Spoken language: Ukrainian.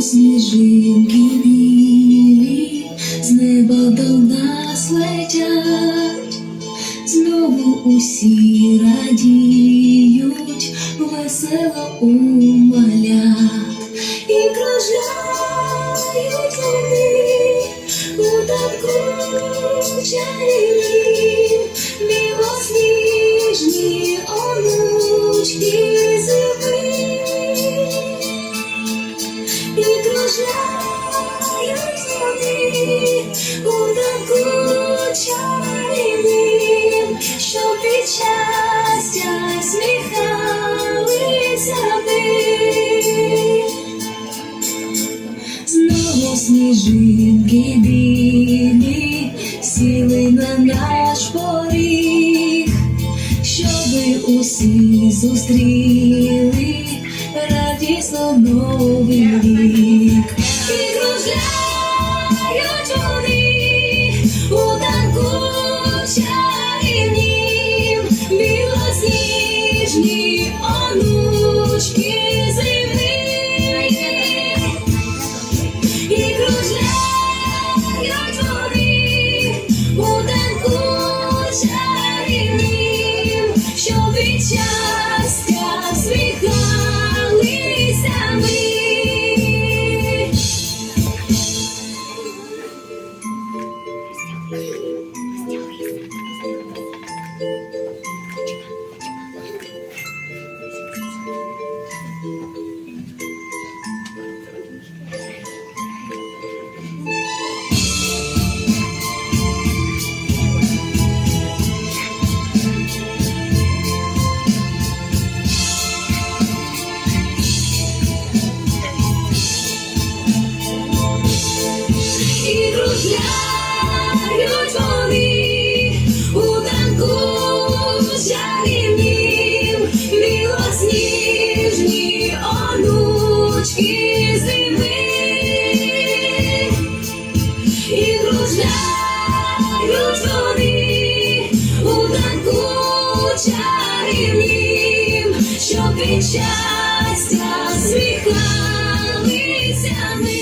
сніжинки білі, з неба до нас летять, знову усі радіють, весело у малят, і кружляють вони у танку чарівні, у танку чарівним, сміхалися ми. Знову сніжинки білі сіли на наш поріг, щоби усі зустріли радісно новий рік. І кружляють чарівнім, щоб від щастя сміхалися ми.